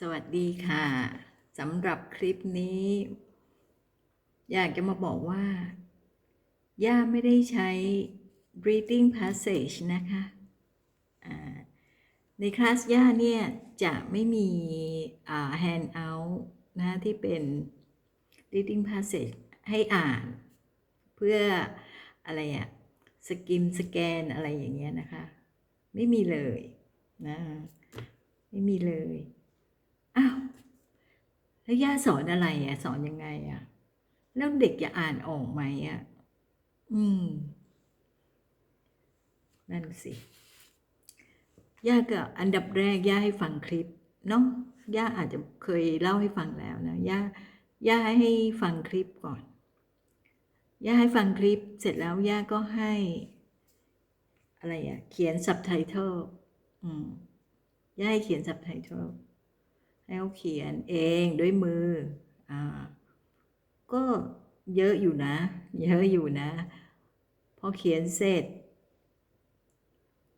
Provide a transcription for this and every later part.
สวัสดีค่ะสำหรับคลิปนี้ อยากจะมาบอกว่า ย่าไม่ได้ใช้ reading passage นะคะในคลาสย่าเนี่ย จะไม่มี handout นะที่เป็น reading passage ให้อ่าน เพื่ออะไรอะสกิมสแกนอะไรอย่างเงี้ยนะคะ ไม่มีเลยนะไม่มีเลย อ้าวแล้วย่าสอนอะไรอะ สอนยังไงอะ แล้วเด็กจะอ่านออกไหมอะ อืม นั่นสิ ย่าก็อันดับแรก ย่าให้ฟังคลิปเนาะย่าอาจจะเคยเล่าให้ฟังแล้วนะ ย่า ย่าให้ฟังคลิปก่อน ย่าให้ฟังคลิป เสร็จแล้วย่าก็ให้ อะไรอะ เขียน subtitle อืม ย่าให้เขียน subtitle ให้เขาเขียนเองด้วยมืออ่าก็เยอะอยู่นะ เยอะอยู่นะ พอเขียนเสร็จ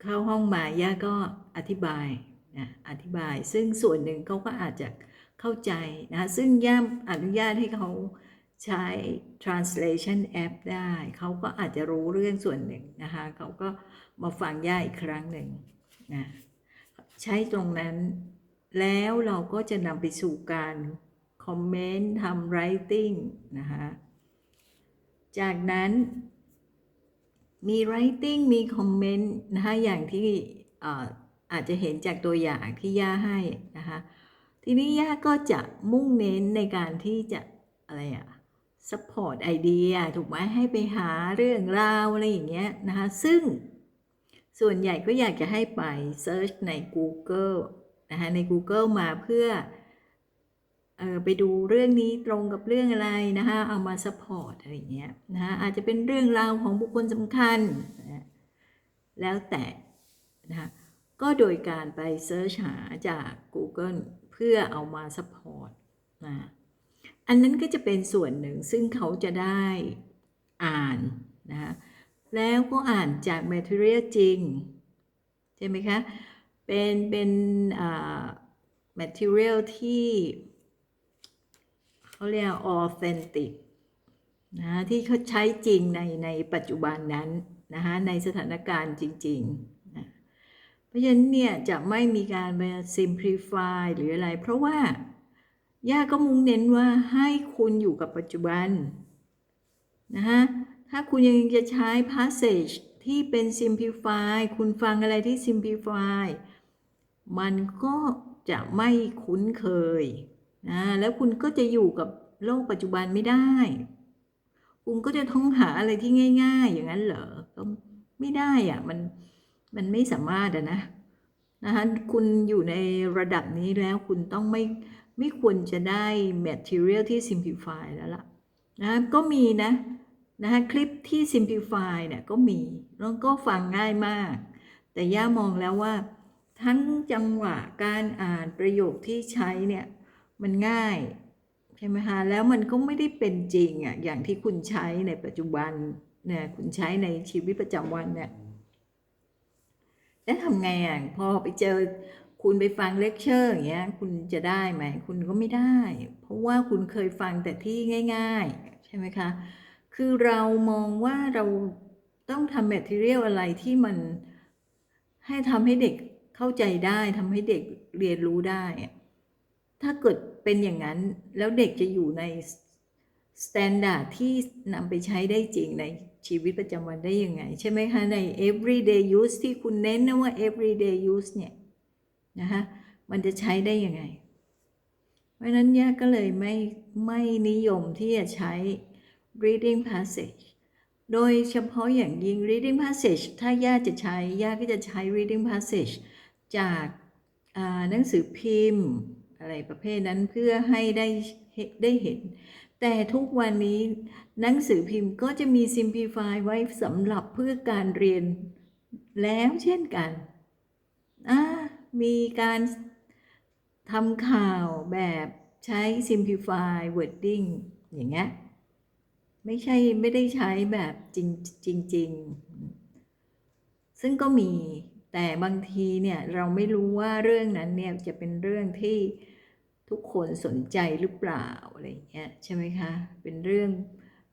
เข้าห้องมาย่าก็อธิบายนะอธิบายซึ่งส่วนหนึ่งเขาก็อาจจะเข้าใจนะ ซึ่งย่าอนุญาตให้เขาใช้ translation app ได้ เขาก็อาจจะรู้เรื่องส่วนหนึ่งนะคะ เขาก็มาฟังย่าอีกครั้งหนึ่งนะ ใช้ตรงนั้น แล้วเราก็จะนำไปสู่การคอมเมนต์ทำ writing นะคะจากนั้น มี writing มีคอมเมนต์นะคะอย่างที่อาจจะเห็นจากตัวอย่างที่ย่าให้นะคะทีนี้ย่าก็จะมุ่งเน้นในการที่จะอะไรอะ support ไอเดียถูกไหมให้ไปหาเรื่องราวอะไรอย่างเงี้ยนะคะซึ่งส่วนใหญ่ก็อยากจะให้ไป search ใน Google นะคะใน Google มาเพื่อเออไปดูเรื่องนี้ตรงกับเรื่องอะไรนะคะเอามา support อะไรเงี้ยนะคะอาจจะเป็นเรื่องราวของบุคคลสำคัญนะแล้วแต่นะคะก็โดยการไป search หาจาก Google เพื่อเอามา support นะอันนั้นก็จะเป็นส่วนหนึ่งซึ่งเขาจะได้อ่านนะคะแล้วก็อ่านจาก material จริง ใช่ไหมคะ เป็นเป็นอ่า material ที่เขาเรียก authentic นะที่เขาใช้จริงในในปัจจุบันนั้นนะคะในสถานการณ์จริงๆนะเพราะฉะนั้นเนี่ยจะไม่มีการมา simplify หรืออะไร เพราะว่าย่าก็มุ่งเน้นว่าให้คุณอยู่กับปัจจุบันนะคะถ้าคุณยังจะใช้ passage ที่เป็น simplify คุณฟังอะไรที่ simplify มันก็จะไม่คุ้นเคยนะแล้วคุณก็จะอยู่กับโลกปัจจุบันไม่ได้ คุณก็จะท้องหาอะไรที่ง่าย ๆ อย่างนั้นเหรอก็ไม่ได้อะมันมันไม่สามารถอะนะนะคะคุณอยู่ในระดับนี้แล้วคุณต้องไม่ไม่ควรจะได้ material ที่ simplify แล้วล่ะนะก็มีนะนะคะคลิปที่ simplify เนี่ยก็มีแล้วก็ฟังง่ายมาก แต่ย่ามองแล้วว่า ทั้งจังหวะการอ่านประโยคที่ใช้เนี่ยมันง่ายใช่ไหมคะแล้วมันก็ไม่ได้เป็นจริงอะอย่างที่คุณใช้ในปัจจุบันเนี่ยคุณใช้ในชีวิตประจำวันเนี่ยแล้วทำไงอะพอไปเจอคุณไปฟังเลคเชอร์อย่างเงี้ยคุณจะได้ไหมคุณก็ไม่ได้ เพราะว่าคุณเคยฟังแต่ที่ง่าย ๆ ใช่ไหมคะ คือเรามองว่าเราต้องทำแมทเทียลอะไรที่มันให้ทำให้เด็ก เข้าใจได้ทำให้เด็กเรียนรู้ได้ ถ้าเกิดเป็นอย่างนั้นแล้วเด็กจะอยู่ในสแตนดาร์ดที่นำไปใช้ได้จริงในชีวิตประจำวันได้ยังไง ใช่ไหมคะ ใน everyday use ที่คุณเน้นนะว่า everyday use เนี่ยนะคะมันจะใช้ได้ยังไง เพราะฉะนั้นย่าก็เลยไม่ไม่นิยมที่จะใช้ reading passage โดยเฉพาะอย่างยิ่ง reading passage ถ้าย่าจะใช้ย่าก็จะใช้ reading passage จากหนังสือพิมพ์อะไรประเภทนั้นเพื่อให้ได้ได้เห็น แต่ทุกวันนี้หนังสือพิมพ์ก็จะมี simplify ไว้สำหรับเพื่อการเรียนแล้วเช่นกัน มีการทำข่าวแบบใช้ simplify wording อย่างเงี้ยไม่ใช่ไม่ได้ใช้แบบจริงจริง ๆ ซึ่งก็มี แต่บางทีเนี่ยเราไม่รู้ว่าเรื่องนั้นเนี่ยจะเป็นเรื่องที่ทุกคนสนใจหรือเปล่าอะไรเงี้ยใช่ไหมคะเป็นเรื่อง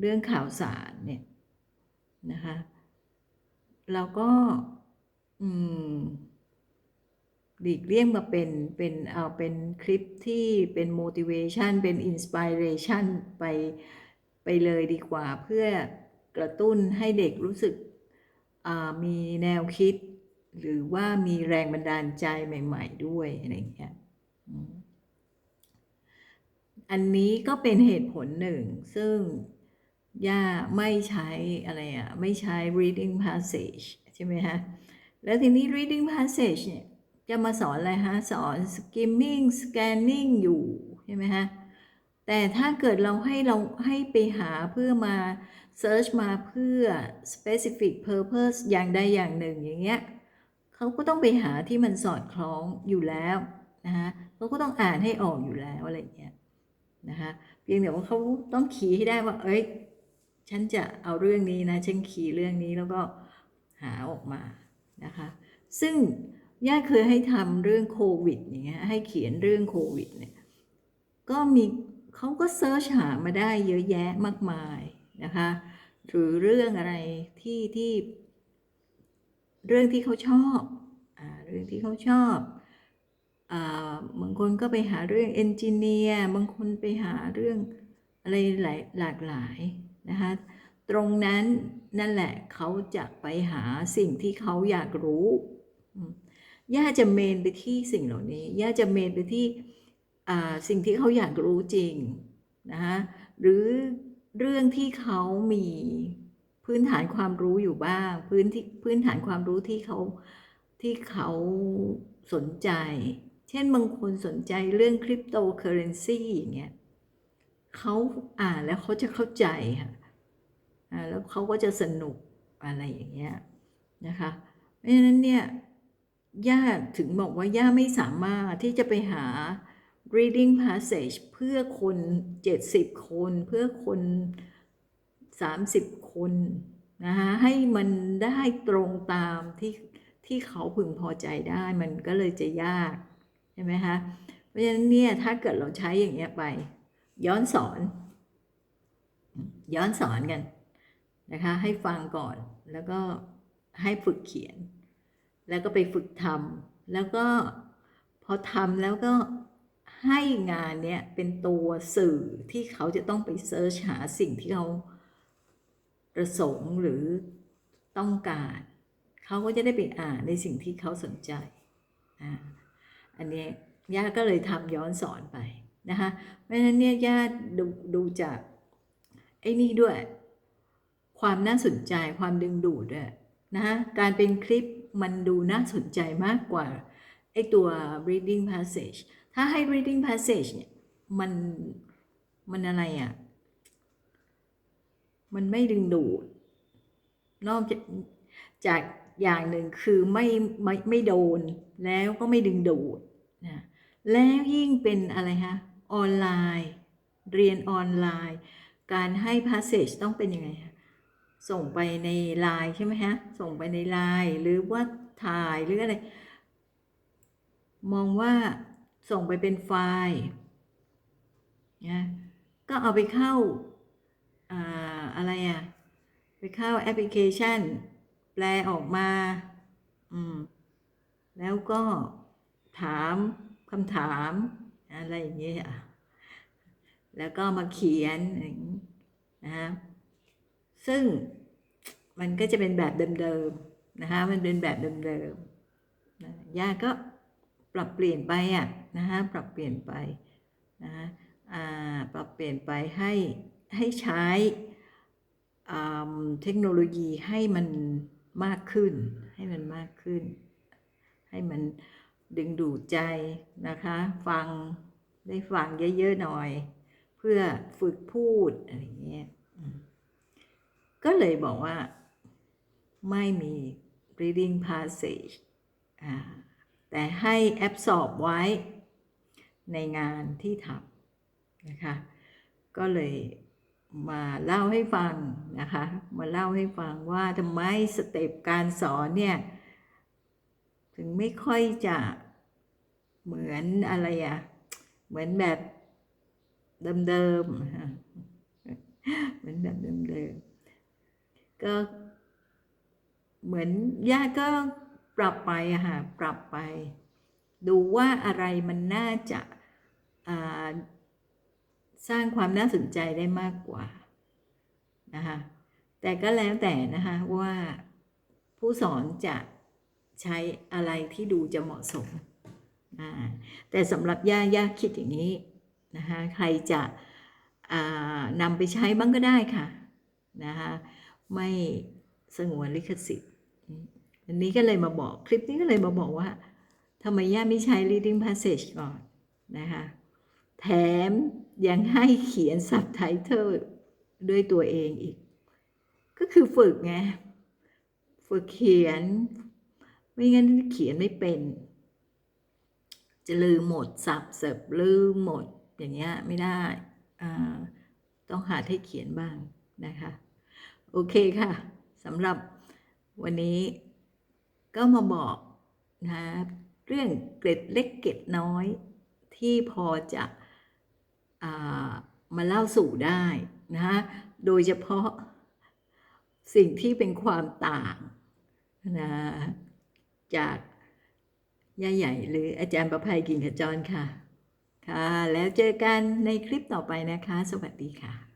เรื่องข่าวสารเนี่ยนะคะเราก็อืมหลีกเลี่ยงมาเป็นเป็นเอาเป็นคลิปที่เป็น motivation เป็น inspiration ไปไปเลยดีกว่าเพื่อกระตุ้นให้เด็กรู้สึกมีแนวคิด หรือว่ามีแรงบันดาลใจใหม่ ๆ ด้วยอะไรอย่างเงี้ยอันนี้ก็เป็นเหตุผลหนึ่ง ซึ่งย่าไม่ใช้อะไรอะไม่ใช้ reading passage ใช่ไหมฮะ แล้วทีนี้ reading passage เนี่ยจะมาสอนอะไรฮะ สอน skimming scanning อยู่ใช่ไหมฮะ แต่ถ้าเกิดเราให้เราให้ไปหาเพื่อมา search มาเพื่อ specific purpose อย่างใดอย่างหนึ่งอย่างเงี้ย เขาก็ต้องไปหาที่มันสอดคล้องอยู่แล้วนะคะเขาก็ต้องอ่านให้ออกอยู่แล้วอะไรอย่างเงี้ยนะคะเพียงแต่ว่าเขาต้องขีให้ได้ว่า เอ้ย ฉันจะเอาเรื่องนี้นะฉันขีเรื่องนี้แล้วก็หาออกมานะคะ ซึ่งย่าเคยให้ทำเรื่องโควิดอย่างเงี้ยให้เขียนเรื่องโควิดเนี่ยก็มีเขาก็เซิร์ชหามาได้เยอะแยะมากมายนะคะ หรือเรื่องอะไรที่ที่ เรื่องที่เขาชอบอเรื่องที่เขาชอบอบางคนก็ไปหาเรื่องเอนจิเนียร์บางคนไปหาเรื่องอะไรหลายหลากหลายนะคะตรงนั้นนั่นแหละเขาจะไปหาสิ่งที่เขาอยากรู้ย่าจะเมนไปที่สิ่งเหล่านี้ย่าจะเมนไปที่สิ่งที่เขาอยากรู้จริงนะคะหรือเรื่องที่เขามี พื้นฐานความรู้อยู่บ้าง พื้นที่พื้นฐานความรู้ที่เขาที่เขาสนใจ เช่นบางคนสนใจเรื่องคริปโตเคอเรนซีอย่างเงี้ยเขาอ่านแล้วเขาจะเข้าใจค่ะอ่าแล้วเขาก็จะสนุกอะไรอย่างเงี้ยนะคะ เพราะฉะนั้นเนี่ยย่าถึงบอกว่าย่าไม่สามารถที่จะไปหา reading passage เพื่อคน 70 คนเพื่อคน 30 คนนะคะให้มันได้ตรงตามที่ที่เขาพึงพอใจได้มันก็เลยจะยากใช่ไหมคะเพราะฉะนั้นเนี่ยถ้าเกิดเราใช้อย่างเงี้ยไป ย้อนสอน ย้อนสอนกันนะคะให้ฟังก่อนแล้วก็ให้ฝึกเขียน แล้วก็ไปฝึกทำแล้วก็พอทำแล้วก็ให้งานเนี้ยเป็นตัวสื่อที่เขาจะต้องไปเซิร์ชหาสิ่งที่เขา ประสงค์หรือต้องการ เขาก็จะได้ไปอ่านในสิ่งที่เขาสนใจอ่าอันนี้ย่าก็เลยทำย้อนสอนไปนะคะเพราะฉะนั้นเนี่ยย่าดูดูจากไอ้นี่ด้วย ความน่าสนใจความดึงดูดด้วยนะคะการเป็นคลิปมันดูน่าสนใจมากกว่าไอ้ตัว reading passage ถ้าให้ reading passage เนี่ยมันมันอะไรอะ่ะ มันไม่ดึงดูด นอกจากจากอย่างหนึ่งคือไม่ไม่ไม่โดนแล้วก็ไม่ดึงดูดนะแล้วยิ่งเป็นอะไรฮะออนไลน์ เรียนออนไลน์ การให้ passage ต้องเป็นยังไงฮะส่งไปในไลน์ใช่ไหมฮะส่งไปในไลน์หรือว่าถ่ายหรืออะไร มองว่าส่งไปเป็นไฟล์นะก็เอาไปเข้า อะไรอะไปเข้าแอปพลิเคชัน แปลออกมา อืม แล้วก็ถามคำถามอะไรอย่างเงี้ยแล้วก็มาเขียนนะฮะซึ่งมันก็จะเป็นแบบเดิมๆนะคะมันเป็นแบบเดิมๆย่าก็ปรับเปลี่ยนไปอะนะคะปรับเปลี่ยนไปนะคะปรับเปลี่ยนไปให้ ให้ใช้อ่าเทคโนโลยีให้มันมากขึ้น ให้มันมากขึ้น ให้มันดึงดูดใจนะคะ ฟังได้ฟังเยอะๆหน่อย เพื่อฝึกพูดอะไรอย่างเงี้ยอืมก็เลยบอกว่าไม่มี reading passage อ่าแต่ให้ absorb ไว้ในงานที่ทำนะคะ ก็เลย มาเล่าให้ฟังนะคะ มาเล่าให้ฟังว่าทำไมสเต็ปการสอนเนี่ย ถึงไม่ค่อยจะเหมือนอะไรอะเหมือนแบบเดิมๆเหมือนแบบเดิมๆก็เหมือนย่าก็ปรับไปอะค่ะปรับไป ดูว่าอะไรมันน่าจะอ่า สร้างความน่าสนใจได้มากกว่านะคะแต่ก็แล้วแต่นะคะว่าผู้สอนจะใช้อะไรที่ดูจะเหมาะสมแต่สำหรับย่าย่าคิดอย่างนี้นะคะใครจะนำไปใช้บ้างก็ได้ค่ะนะคะไม่สงวนลิขสิทธิ์อันนี้ก็เลยมาบอกคลิปนี้ก็เลยมาบอกว่าทำไมย่าไม่ใช้ reading passage ก่อนนะคะแถม ยังให้เขียน subtitle ด้วยตัวเองอีก ก็คือฝึกไง ฝึกเขียน ไม่งั้นเขียนไม่เป็น จะลืมหมดสับเสบลืมหมดอย่างเงี้ยไม่ได้ต้องหาให้เขียนบ้างนะคะ โอเคค่ะสำหรับวันนี้ก็มาบอกนะเรื่องเกร็ดเล็กเกร็ดน้อยที่พอจะ มาเล่าสู่ได้นะคะโดยเฉพาะสิ่งที่เป็นความต่างนะจากย่าใหญ่หรืออาจารย์ประภัยกิ่งขจรค่ะ ค่ะ แล้วเจอกันในคลิปต่อไปนะคะ สวัสดีค่ะ